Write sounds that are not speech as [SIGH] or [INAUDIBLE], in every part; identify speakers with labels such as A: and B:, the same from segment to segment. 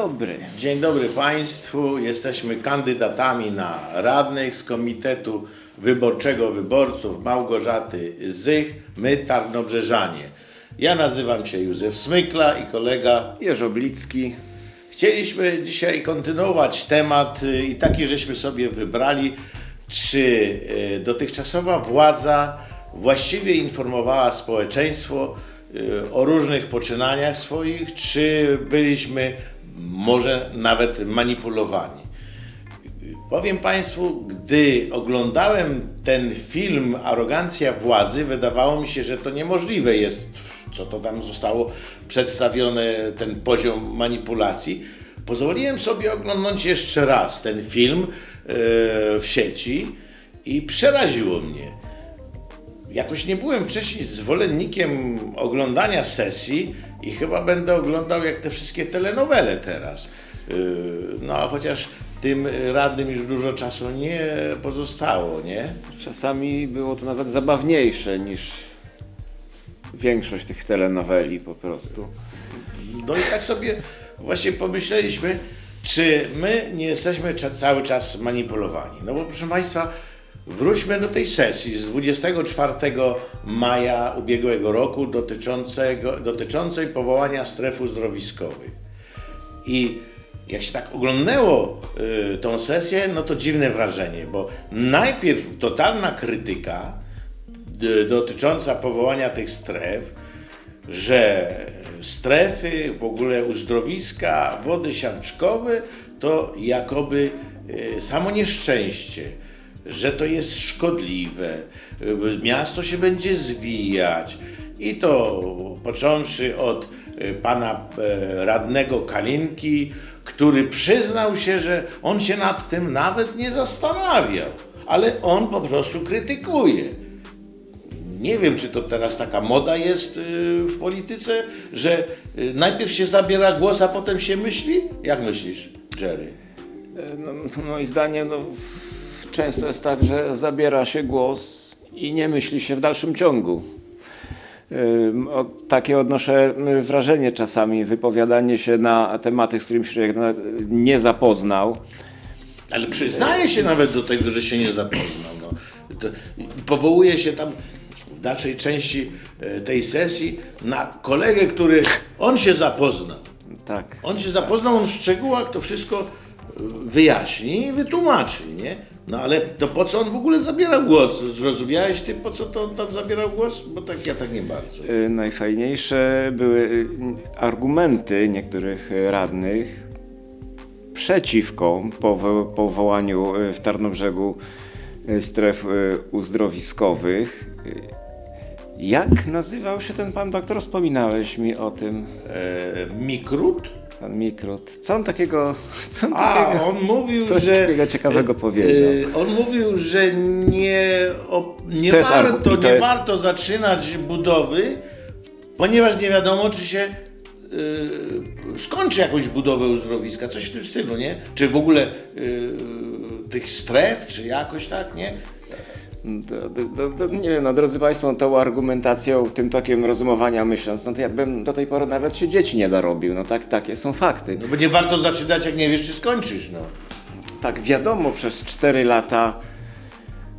A: dobry.
B: Dzień dobry Państwu. Jesteśmy kandydatami na radnych z Komitetu Wyborczego Wyborców Małgorzaty Zych, my Tarnobrzeżanie. Ja nazywam się Józef Smykla i kolega.
A: Jerzoblicki.
B: Chcieliśmy dzisiaj kontynuować temat y, i taki żeśmy sobie wybrali, czy y, dotychczasowa władza właściwie informowała społeczeństwo y, o różnych poczynaniach swoich, czy byliśmy może nawet manipulowani. Powiem Państwu, gdy oglądałem ten film Arogancja władzy, wydawało mi się, że to niemożliwe jest, co to tam zostało przedstawione, ten poziom manipulacji. Pozwoliłem sobie oglądać jeszcze raz ten film e, w sieci i przeraziło mnie. Jakoś nie byłem wcześniej zwolennikiem oglądania sesji i chyba będę oglądał jak te wszystkie telenowele teraz. Yy, No a chociaż tym radnym już dużo czasu nie pozostało, nie?
A: Czasami było to nawet zabawniejsze niż większość tych telenoweli po prostu.
B: No i tak sobie właśnie pomyśleliśmy, czy my nie jesteśmy cały czas manipulowani. No bo proszę Państwa, wróćmy do tej sesji z 24 maja ubiegłego roku dotyczącej powołania stref uzdrowiskowych. I jak się tak oglądało y, tą sesję, no to dziwne wrażenie, bo najpierw totalna krytyka y, dotycząca powołania tych stref, że strefy, w ogóle uzdrowiska, wody siarczkowe to jakoby y, samo nieszczęście, że to jest szkodliwe, y, miasto się będzie zwijać i to począwszy od y, pana e, radnego Kalinki, który przyznał się, że on się nad tym nawet nie zastanawiał, ale on po prostu krytykuje. Nie wiem, czy to teraz taka moda jest y, w polityce, że najpierw się zabiera głos, a potem się myśli? Jak myślisz, Jerry?
A: E, No, moim zdaniem no, często jest tak, że zabiera się głos i nie myśli się w dalszym ciągu. O, takie odnoszę y, wrażenie czasami, wypowiadanie się na tematy, z którymi się człowiek nie zapoznał.
B: Ale przyznaje się nawet do tego, że się nie zapoznał. No. To, powołuje się tam w dalszej części e, tej sesji na kolegę, który on się zapoznał.
A: Tak.
B: On się zapoznał, on w szczegółach to wszystko e, wyjaśni i wytłumaczy, nie? No ale to po co on w ogóle zabierał głos? Zrozumiałeś ty, po co to on tam zabierał głos? Bo tak ja tak nie bardzo.
A: Y, Najfajniejsze były y, argumenty niektórych y, radnych przeciwko powo- powołaniu w Tarnobrzegu stref uzdrowiskowych. Jak nazywał się ten pan doktor? Wspominałeś mi o tym,
B: E, Mikrut?
A: Pan Mikrut. Co on takiego, [LAUGHS] co on
B: A,
A: takiego
B: on mówił,
A: coś
B: że.
A: takiego ciekawego powiedział.
B: e, On mówił, że nie, o, nie, warto,
A: argu-
B: nie
A: jest-
B: warto zaczynać budowy, ponieważ nie wiadomo, czy się e, skończy jakąś budowę uzdrowiska, coś w tym stylu, nie? Czy w ogóle e, tych stref, czy jakoś tak, nie?
A: Nie wiem, no drodzy Państwo, tą argumentacją, tym tokiem rozumowania myśląc, no to ja bym do tej pory nawet się dzieci nie dorobił. No tak, takie są fakty.
B: No bo nie warto zaczynać, jak nie wiesz, czy skończysz, no.
A: Tak, wiadomo, przez 4 lata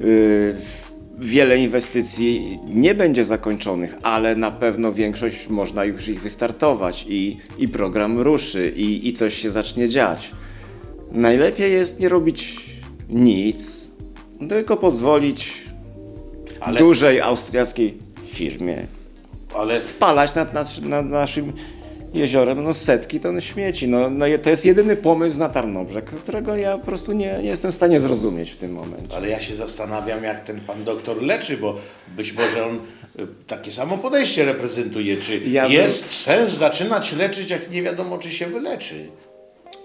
A: y, wiele inwestycji nie będzie zakończonych, ale na pewno większość można już ich wystartować i, i program ruszy i, i coś się zacznie dziać. Najlepiej jest nie robić nic, tylko pozwolić
B: Ale-
A: dużej austriackiej firmie
B: Ale
A: spalać nad, nad, nad naszym jeziorem no, setki ton śmieci. No, no, je- to jest jedyny pomysł na Tarnobrzeg, którego ja po prostu nie, nie jestem w stanie zrozumieć w tym momencie.
B: Ale ja się zastanawiam, jak ten pan doktor leczy, bo być może on y, takie samo podejście reprezentuje. Czy
A: Ja bym-
B: jest sens zaczynać leczyć, jak nie wiadomo, czy się wyleczy?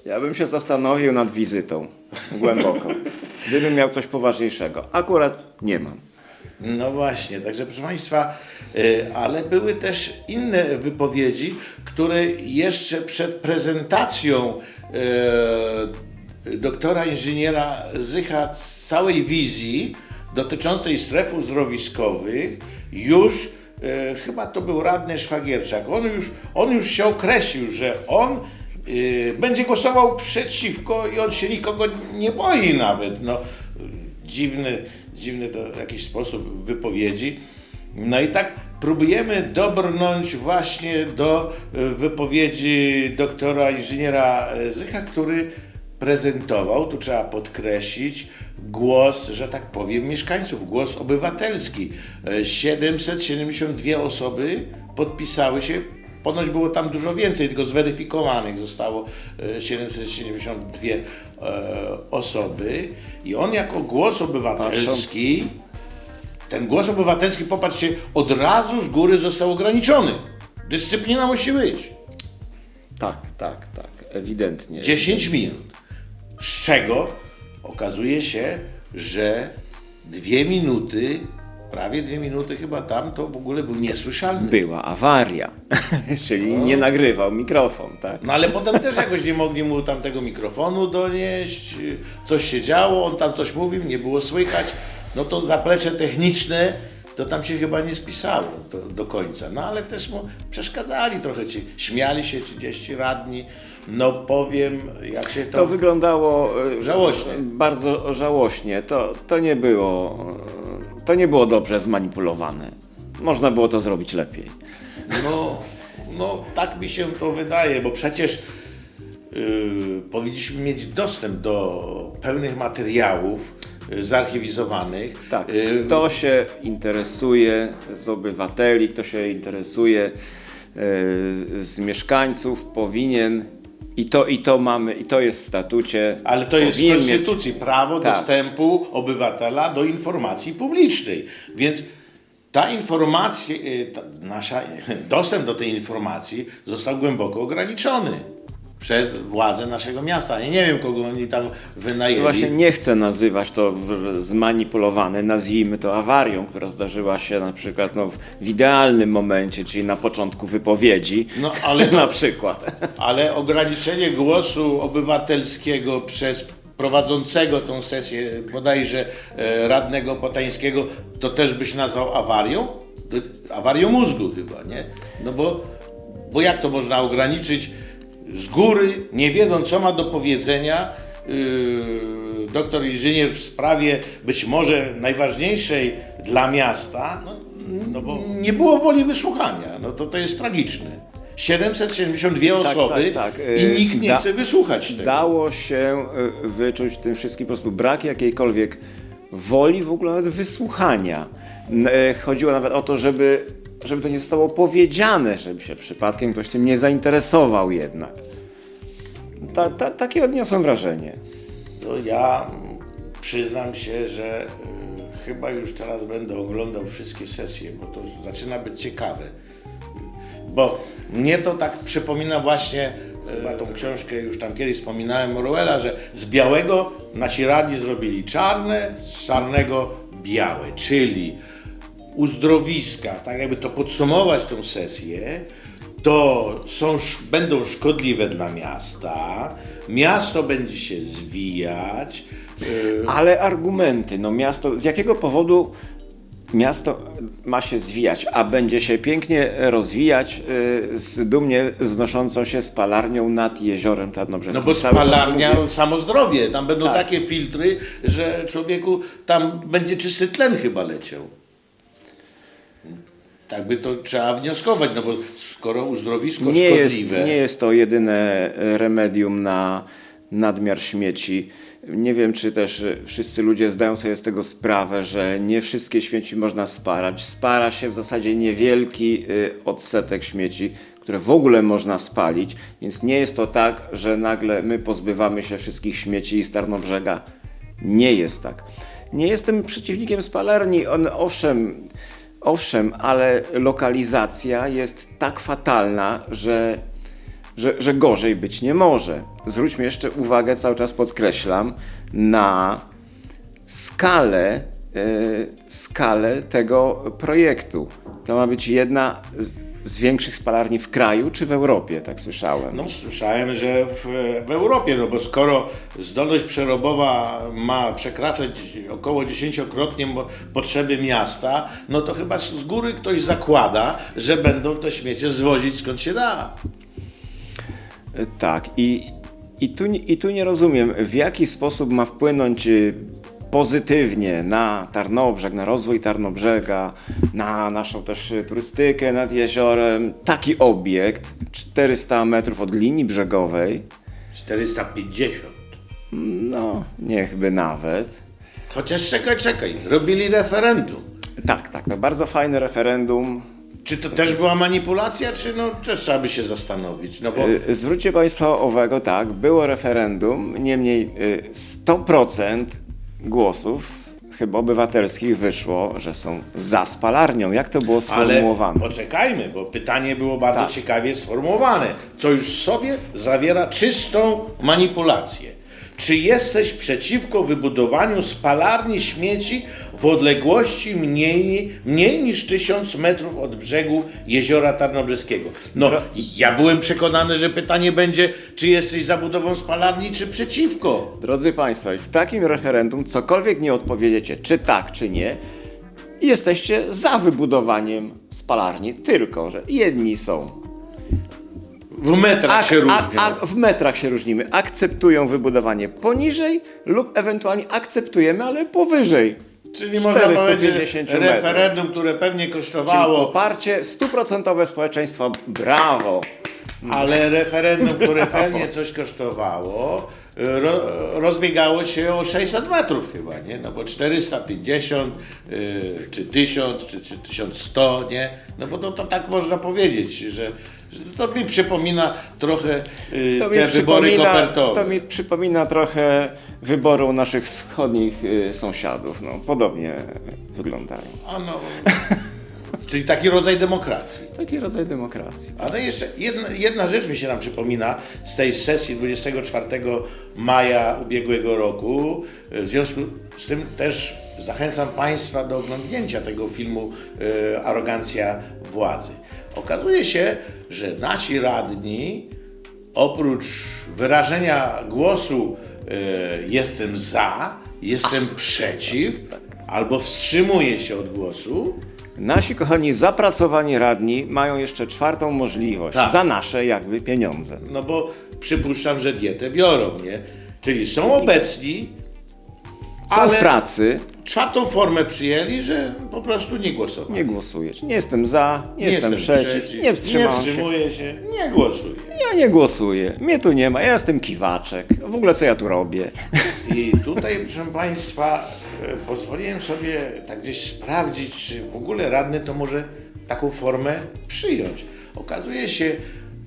A: Ja bym się zastanowił nad wizytą głęboko, [LAUGHS] gdybym miał coś poważniejszego. Akurat nie mam.
B: No właśnie, także proszę Państwa, y, ale były też inne wypowiedzi, które jeszcze przed prezentacją y, doktora inżyniera Zycha całej wizji dotyczącej stref uzdrowiskowych już e, chyba to był radny Szwagierczak. On już, on już się określił, że on będzie głosował przeciwko i on się nikogo nie boi nawet. No, dziwny, dziwny to jakiś sposób wypowiedzi. No i tak próbujemy dobrnąć właśnie do y, wypowiedzi doktora inżyniera Zycha, który prezentował, tu trzeba podkreślić, głos, że tak powiem, mieszkańców, głos obywatelski. E, 772 osoby podpisały się, ponoć było tam dużo więcej, tylko zweryfikowanych zostało e, 772 e, osoby i on jako głos obywatelski, ten głos obywatelski, popatrzcie, od razu z góry został ograniczony. Dyscyplina musi być.
A: Tak, tak, tak, ewidentnie.
B: 10 minut. Z czego okazuje się, że dwie minuty, prawie dwie minuty chyba tam, to w ogóle był niesłyszalny.
A: Była awaria, [LAUGHS] czyli nie nagrywał mikrofon, tak?
B: No ale potem też jakoś nie mogli mu tam tego mikrofonu donieść, coś się działo, on tam coś mówił, nie było słychać. No to zaplecze techniczne to tam się chyba nie spisało do, do końca. No ale też mu przeszkadzali trochę ci, śmiali się ci gdzieś ci radni. No powiem, jak się to...
A: To wyglądało e,
B: Żałośnie.
A: bardzo żałośnie. To, to, nie było, e, to nie było dobrze zmanipulowane. Można było to zrobić lepiej.
B: No, no tak mi się to wydaje, bo przecież yy, powinniśmy mieć dostęp do pełnych materiałów yy, zarchiwizowanych.
A: Tak,
B: Yy,
A: kto się interesuje z obywateli, kto się interesuje e, z mieszkańców, powinien i to, i to mamy, i to jest w statucie.
B: ale to jest w
A: powinien mieć-
B: Konstytucji prawo
A: Tak.
B: dostępu obywatela do informacji publicznej. Więc ta informacja, yy, ta nasza, dostęp do tej informacji został głęboko ograniczony przez władze naszego miasta. Ja nie wiem, kogo oni tam wynajęli.
A: Właśnie nie chcę nazywać to zmanipulowane, nazwijmy to awarią, która zdarzyła się na przykład no, w idealnym momencie, czyli na początku wypowiedzi,
B: No, ale [LAUGHS]
A: na przykład.
B: Ale ograniczenie głosu obywatelskiego przez prowadzącego tą sesję, bodajże e, radnego Potańskiego, to też byś nazwał awarią? Awarią mózgu chyba, nie? No bo, bo jak to można ograniczyć z góry, nie wiedząc co ma do powiedzenia yy, doktor inżynier w sprawie być może najważniejszej dla miasta, no, no bo nie było woli wysłuchania, no to to jest tragiczne. 772 osoby
A: tak, tak.
B: i
A: Yy,
B: nikt nie
A: da-
B: chce wysłuchać tego.
A: Dało się y, wyczuć tym wszystkim po prostu brak jakiejkolwiek woli w ogóle nawet wysłuchania. Chodziło nawet o to, żeby, żeby to nie zostało powiedziane, żeby się przypadkiem ktoś tym nie zainteresował jednak. Ta, ta, takie odniosłem wrażenie.
B: To ja przyznam się, że y, chyba już teraz będę oglądał wszystkie sesje, bo to zaczyna być ciekawe. Bo mnie to tak przypomina właśnie chyba tą książkę, już tam kiedyś wspominałem Orwella, że z białego nasi radni zrobili czarne, z czarnego białe, czyli uzdrowiska, tak jakby to podsumować tą sesję, to są, będą szkodliwe dla miasta, miasto będzie się zwijać, yy,
A: Ale argumenty, no miasto, z jakiego powodu miasto ma się zwijać, a będzie się pięknie rozwijać y, z dumnie znoszącą się spalarnią nad jeziorem Tarnobrzeskim.
B: no bo
A: Cały
B: spalarnia,
A: mówię-
B: samo zdrowie, tam będą
A: Tak.
B: takie filtry, że człowieku, tam będzie czysty tlen chyba leciał. Tak by to trzeba wnioskować, no bo skoro uzdrowisko
A: nie jest,
B: szkodliwe...
A: nie jest to jedyne remedium na nadmiar śmieci. Nie wiem, czy też y, wszyscy ludzie zdają sobie z tego sprawę, że nie wszystkie śmieci można sparać. Spara się w zasadzie niewielki y, odsetek śmieci, które w ogóle można spalić, więc nie jest to tak, że nagle my pozbywamy się wszystkich śmieci z Tarnobrzega. Nie jest tak. Nie jestem przeciwnikiem spalarni. On, owszem, owszem, ale lokalizacja jest tak fatalna, że że, że gorzej być nie może. Zwróćmy jeszcze uwagę, cały czas podkreślam, na skalę, e, skalę tego projektu. To ma być jedna z, większych spalarni w kraju czy w Europie, tak słyszałem.
B: No słyszałem, że w, w Europie, no bo skoro zdolność przerobowa ma przekraczać około dziesięciokrotnie potrzeby miasta, no to chyba z góry ktoś zakłada, że będą te śmiecie zwozić skąd się da.
A: Y, Tak, i, i, tu, nie- i tu nie rozumiem, w jaki sposób ma wpłynąć y, pozytywnie na Tarnobrzeg, na rozwój Tarnobrzega, na naszą też y, turystykę nad jeziorem taki obiekt 400 metrów od linii brzegowej,
B: 450.
A: no niechby nawet.
B: Chociaż czekaj, czekaj, robili referendum.
A: Tak, tak, to bardzo fajne referendum.
B: Czy to też była manipulacja, czy no też trzeba by się zastanowić? No bo
A: Y, Zwróćcie Państwo uwagę, tak, było referendum, niemniej y, 100% głosów chyba obywatelskich wyszło, że są za spalarnią. Jak to było
B: ale
A: sformułowane?
B: poczekajmy, bo pytanie było bardzo
A: Tak.
B: ciekawie sformułowane, co już w sobie zawiera czystą manipulację. Czy jesteś przeciwko wybudowaniu spalarni śmieci w odległości mniej, mniej niż 1000 metrów od brzegu jeziora Tarnobrzeskiego? No, ja byłem przekonany, że pytanie będzie, czy jesteś za budową spalarni, czy przeciwko.
A: Drodzy Państwo, w takim referendum cokolwiek nie odpowiedziecie, czy tak, czy nie, jesteście za wybudowaniem spalarni, tylko że jedni są
B: W metrach się
A: a,
B: różnią.
A: a w metrach się różnimy. Akceptują wybudowanie poniżej lub ewentualnie akceptujemy, ale powyżej.
B: Czyli można powiedzieć,
A: 450
B: że
A: metrów.
B: referendum, które pewnie
A: Czyli
B: kosztowało,
A: poparcie stuprocentowe społeczeństwa. Brawo!
B: ale referendum, które pewnie coś kosztowało, ro, rozbiegało się o 600 metrów chyba, nie? No bo 450, y, czy 1000, czy, czy 1100, nie? No bo to, to tak można powiedzieć, że to mi przypomina trochę y,
A: To mi,
B: te wybory kopertowe.
A: to mi przypomina trochę wyboru naszych wschodnich y, sąsiadów. No, podobnie wyglądają.
B: A no, czyli taki rodzaj demokracji.
A: Taki rodzaj demokracji.
B: Ale jeszcze jedna, jedna rzecz mi się nam przypomina z tej sesji 24 maja ubiegłego roku. W związku z tym też zachęcam Państwa do oglądnięcia tego filmu e, Arogancja władzy. Okazuje się, że nasi radni oprócz wyrażenia głosu e, jestem za, jestem przeciw albo wstrzymuję się od głosu,
A: Nasi kochani zapracowani radni mają jeszcze czwartą możliwość.
B: Tak.
A: Za nasze jakby pieniądze.
B: No bo przypuszczam, że dietę biorą, nie? Czyli są obecni,
A: Są
B: ale
A: w pracy,
B: czwartą formę przyjęli, że po prostu nie głosowali.
A: nie głosuję. Nie jestem za, nie, jestem, przeciw, nie wstrzymałem
B: nie
A: się.
B: wstrzymuję się, nie głosuję.
A: Ja nie głosuję. Mnie tu nie ma. Ja jestem kiwaczek. W ogóle co ja tu robię?
B: I tutaj, proszę Państwa, e, pozwoliłem sobie tak gdzieś sprawdzić, czy w ogóle radny to może taką formę przyjąć. Okazuje się,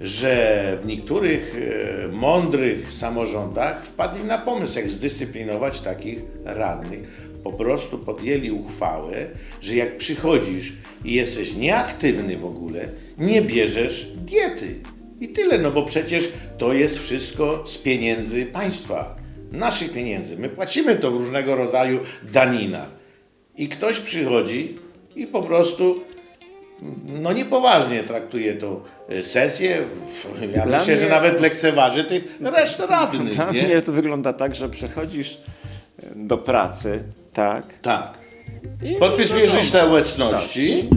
B: że w niektórych e, mądrych samorządach wpadli na pomysł, jak zdyscyplinować takich radnych. Po prostu podjęli uchwałę, że jak przychodzisz i jesteś nieaktywny w ogóle, nie bierzesz diety. I tyle, no bo przecież to jest wszystko z pieniędzy państwa naszych pieniędzy. My płacimy to w różnego rodzaju daninach. I ktoś przychodzi i po prostu no niepoważnie traktuje tą e, sesję. Ja
A: Dla
B: myślę,
A: mnie-
B: że nawet lekceważy tych resztę radnych.
A: Dla
B: Nie?
A: mnie to wygląda tak, że przychodzisz do pracy, tak?
B: Tak. Podpisujesz listę obecności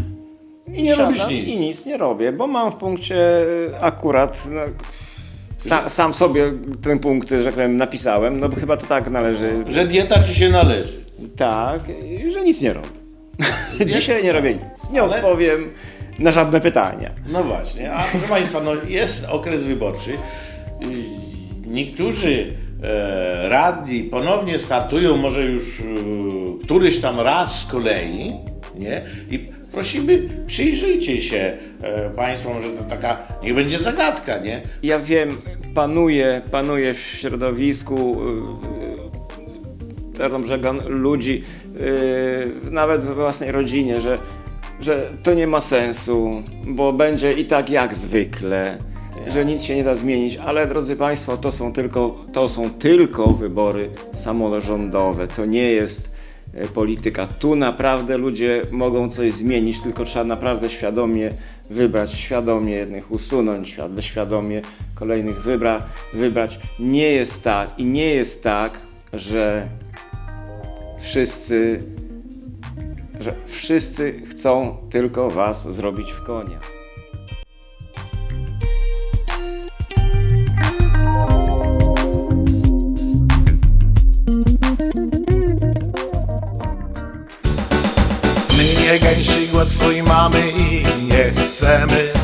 B: i nie robisz nic.
A: I nic nie robię, bo mam w punkcie akurat. No, sa, sam sobie ten punkt, że tak powiem, napisałem, no bo chyba to tak należy.
B: Że dieta ci się należy.
A: Tak, i że nic nie robię. [LAUGHS] Dzisiaj nie robię nic. Nie
B: Ale-
A: odpowiem na żadne pytania.
B: No właśnie, a proszę Państwa, no jest okres wyborczy. Niektórzy e, radni ponownie startują, może już e, któryś tam raz z kolei, nie? I prosimy, przyjrzyjcie się e, Państwo, może to taka, niech będzie zagadka, nie?
A: Ja wiem, panuje, panuje w środowisku yy, Tarnobrzega ludzi, yy, nawet we własnej rodzinie, że, że to nie ma sensu, bo będzie i tak jak zwykle, że nic się nie da zmienić, ale drodzy Państwo, to są tylko, to są tylko wybory samorządowe, to nie jest e, polityka. Tu naprawdę ludzie mogą coś zmienić, tylko trzeba naprawdę świadomie wybrać, świadomie jednych usunąć, świad- świadomie kolejnych wybra, wybrać. Nie jest tak i nie jest tak, że wszyscy, że wszyscy chcą tylko was zrobić w konia.
B: Mnie gęsi głos swój mamy i nie chcemy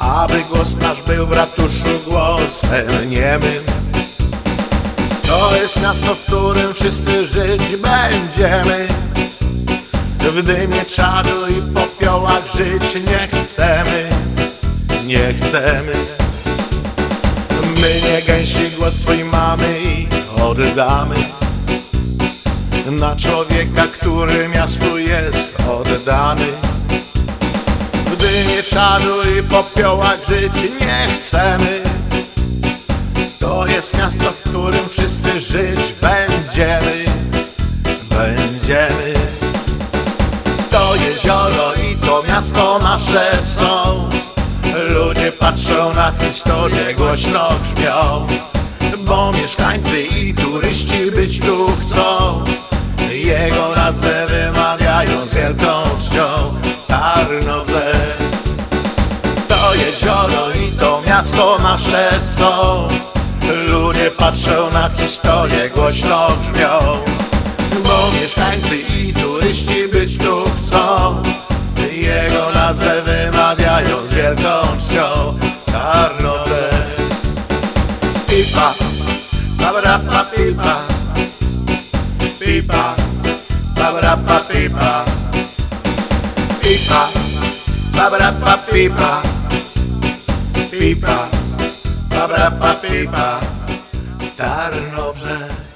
B: aby głos nasz był w ratuszu głosem niemym. To jest miasto, w którym wszyscy żyć będziemy. W dymie czadu i popiołach żyć nie chcemy Nie chcemy. My nie gęsi głos swój mamy i oddamy. Na człowieka, który miastu jest oddany. W dymie czadu i popiołach żyć nie chcemy To jest miasto, w którym żyć będziemy Będziemy. To jezioro i to miasto nasze są. Ludzie patrzą na historię, głośno grzmią Bo mieszkańcy i turyści być tu chcą. Jego nazwę wymawiają z wielką czcią Tarnobrzeg To jezioro i to miasto nasze są Ludzie patrzą na historię, głośno grzmią Bo mieszkańcy i turyści być tu chcą. Jego nazwę wymawiają z wielką czcią. Tarnobrzeg Pipa, babra pa pipa. Pipa, babra pa pipa. Pipa, babra pa pipa. Pipa, babra pa pipa Tarnobrzeg